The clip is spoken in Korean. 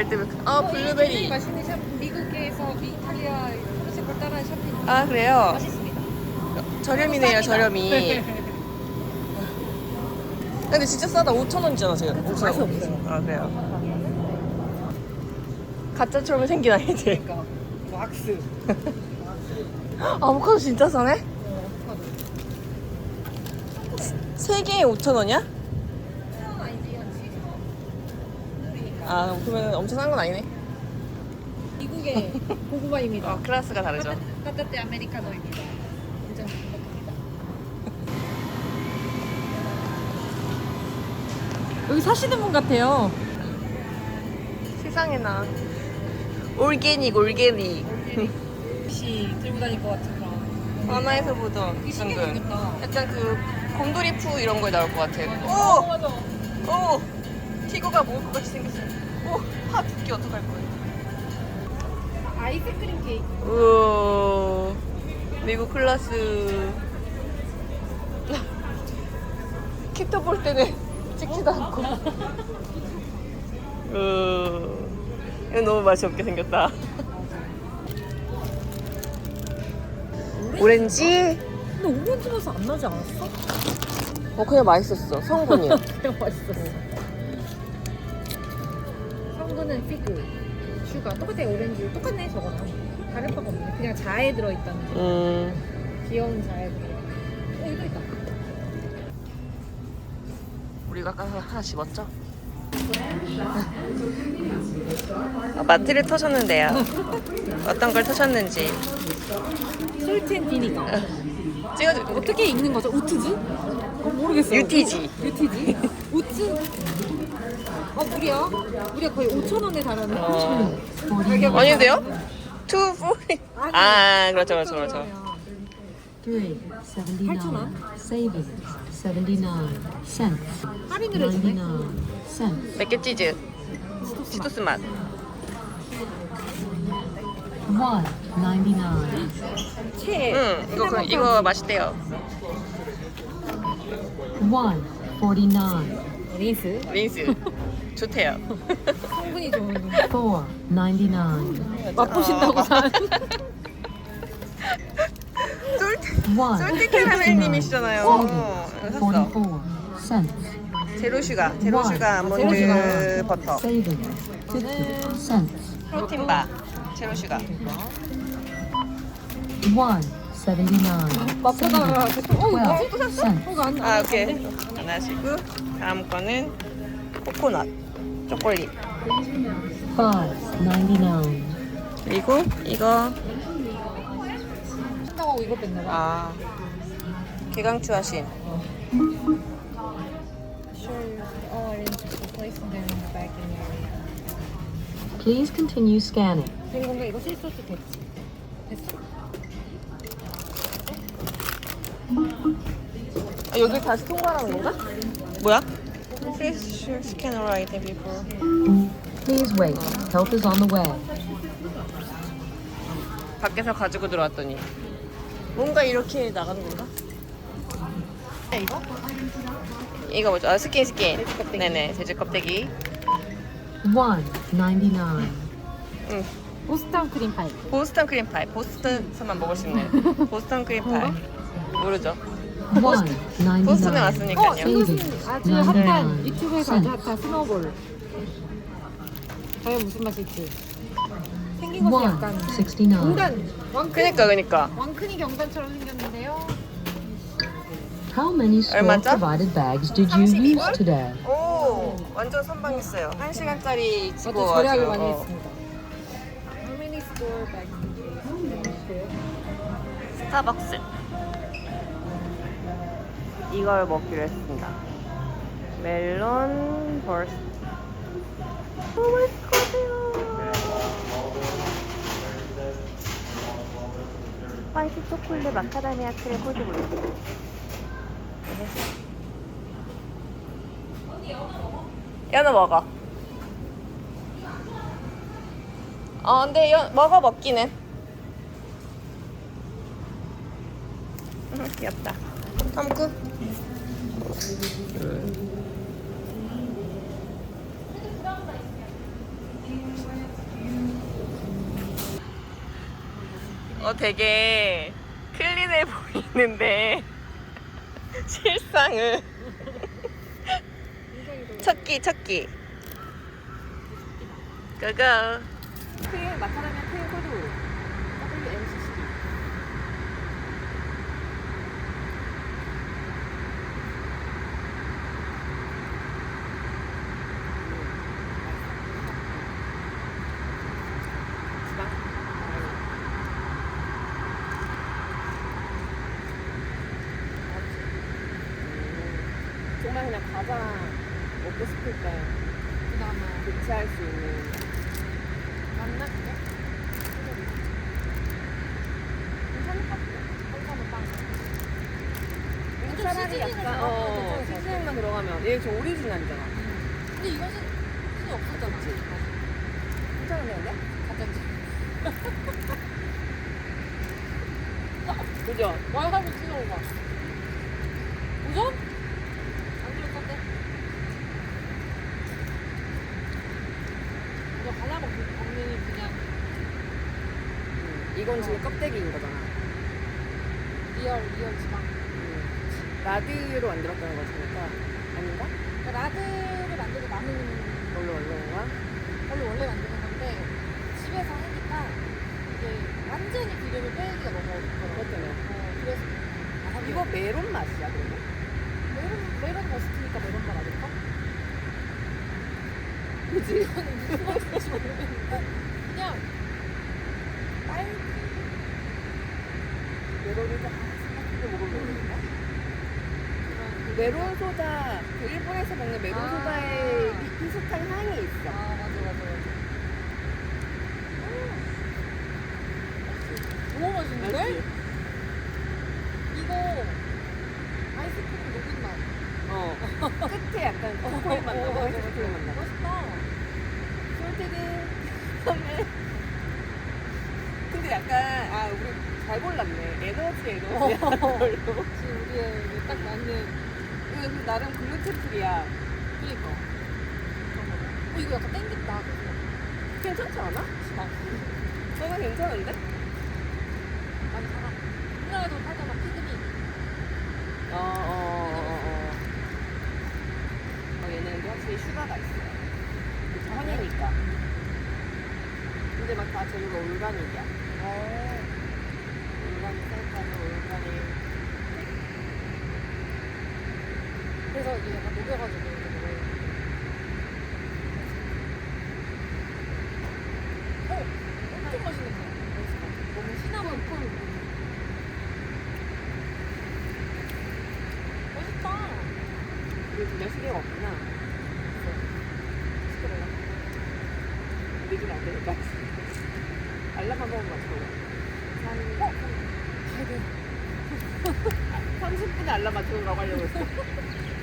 말대로. 아 굉장히 블루베리. 맛있는 샵 미국에서 이탈리아 프로젝트를 따라한 샵입니다. 아 그래요? 맛있습니다. 저렴이네요 저렴이. 근데 진짜 싸다 5천 원이잖아 지금. 맛이 없어요. 아 그래요. 가짜처럼 생긴 아이들. 그러니까 왁스. 아보카도 진짜 싸네? 세 개에 5천 원이야? 아 그러면 엄청 싼 건 아니네. 미국의 고구마입니다. 어 클래스가 다르죠. 따뜻해 아메리카노입니다. 여기 사시는 분 같아요. 세상에나. 올게닉 올게닉. 혹시 들고 다닐 것 같은 그런. 만화에서 보던 되게 신기해. 생겼다. 약간 그 곰돌이 푸 이런 거에 나올 것 같아. 어, 오! 맞아. 오! 티거가 먹을 것 같이 생겼어. 오! 파 두께 어떡할 거야. 아이스크림 케이크. 우와. 미국 클라스. 캡터 볼 때는 찍지도 않고. 우. 이거 너무 맛이 없게 생겼다. 오렌지? 근데 오렌지 맛이 안 나지 않았어? 어, 그냥 맛있었어. 성분이야. 그냥 맛있었어. 성분은 피그, 슈가 똑같아 오렌지 똑같네 저거랑 다를 바가 없네. 그냥 자에 들어있다는 거. 음. 귀여운 자에 들어. 어 이거 있다. 우리가 아까 하나 집었죠? 어, 마트를 터셨는데요. 어떤 걸 터셨는지 솔트앤 비니가. 찍어줄 어떻게 읽는 거죠? 우트즈? 어, 모르겠어요. UTG. UTG? 우트? 어, 무려? 무려 거의 5천원에 달하는 어... 아닌데요? 2, 4, 아, 그렇죠, 그렇죠, 그렇죠. 8,000원? 79 cents. 할인을 해주네. 99 cents. 맥게치즈. 치토스 맛. 199. 채. 응, 이거, 이거 맛있대요. 149. 린스 린스 좋대요. 성분이 좋은 499 맛보신다고 산 쫄티 캐러멜님이시잖아요. 샀어. 제로 슈가, 제로 슈가 아몬드 슈가. 버터, 저는 프로틴 바, 제로 슈가. 어또 샀어? 어, 이거 안아안 오케이? 하나 하시고 다음 거는 코코넛 초콜릿. 그리고 이거 신나고 이거 뺐나 봐. 아 개강추 하신 Sure, all arrangements for placing them in the bag in the area. Please continue scanning. 된 건가? 이거 실소스 됐지? 됐어. 아, 여기 다시 통과하는 건가? 뭐야? Please scan item before Please wait. Help is on the way. 밖에서 가지고 들어왔더니 뭔가 이렇게 나가는 건가? 이거? 이거 뭐죠? 아, 스킨 스킨 돼지 껍데기. 네네 돼지 껍데기 One, ninety-nine. 응 보스턴 크림 파이. 보스턴 크림 파이 보스턴에서만 먹을 수 있는 보스턴 크림 파이 모르죠? One, 보스턴에. 왔으니까요 어, 이것은 아주 핫한 유튜브에서 아주 핫한 스노볼. 과연 무슨 맛일지. 생긴 One, 약간. 경단 왕큰 그니까 그니까 왕큰이 경단처럼 생겼는데요. How many store 얼마죠? provided bags did you use 32 today? 오 완전 선방했어요 한 시간짜리 맞아 찍고 절약을. 많이 어. 했습니다. How many store bags did you use? 스타벅스 이걸 먹기로 했습니다. 멜론 버스. 너무 맛있을 것 같아요. 스파이시 초콜릿 마카다미아 크림 코드 블루 연어 먹어. 어 근데 연, 먹어 먹기는. 음, 귀엽다. 탐구. 어 되게 클린해 보이는데 실상은. 첫끼 첫끼. 고고. 크에 마카라면 크에 호두 정말 그냥 가장 먹고 싶을 때 그나마 대체할 수 있는 맞나 그게? 괜찮을 것 같아. 한사는 빵. 이거 차라리 약간 어 시즈닝만 들어가면 얘 저 오리지널이잖아 근데 이것은 신이 없었잖아. 괜찮은데 근데? 가짜지. 그죠? 찍어 봐. 우선? 안 그럴 건데. 이거 하나 먹는 먹는 그냥 음, 이건 지금 껍데기인 거잖아 리얼 리얼 지방. 음. 라드로 만들었다는 거니까 아닌가? 그러니까 라드를 만들고 남은 원래 원래가? 원래 원래 만드는 건데 집에서 하니까 이게 완전히 기름을 빼기가 너무 어렵더라고. 때문에 어, 그래서 아, 이거 메론 맛이야 그러면? 메론 메론 머스트니까 메론 맛 아닐까? 그지? 이거는 무슨 맛인지 모르겠는데 그냥 딸기 메론이 좀 생각해 먹으면 모르겠다 그런 메론 소다 그 일본에서 먹는 메론 아. 소다에 비- 비슷한 향이 있어 아 맞아 맞아 맞아. 너무 맛있는데? 알지? 이거 아이스크림 녹인 맛. 어 끝에 약간 초콜릿 맛 나고 어, 화이트 초콜릿 맛 나고 맛있다. 솔직히 처음에 근데 약간 아 우리 잘 골랐네 에너지 에너지 어. 걸로 지금 우리의 딱 맞는 근데 나름 글루텐 프리야 그니까. 어, 이거 약간 땡긴다. 괜찮지 않아? 아, 저는 괜찮은데? 많이 사나? 우리나라도 팔잖아, 피그미. 어 어 어 어 어, 얘는 근데 확실히 슈가가 있어요 그쵸, 허니니까 근데 막 다 재료가 올가닉이야 어. 올가닉 셀카는 올가닉 그래서 이게 약간 녹여가지고 이렇게 먹어요. 어, 엄청 맛있는 거야. 너무 시나몬 꿀. 맛있다. 우리 두명 시계가 없구나 시끄러워. 우리 집에 안 되니까 알람 한 번만 맞춰 어? 가야 돼. 30분에 알람 가고 하려고 했어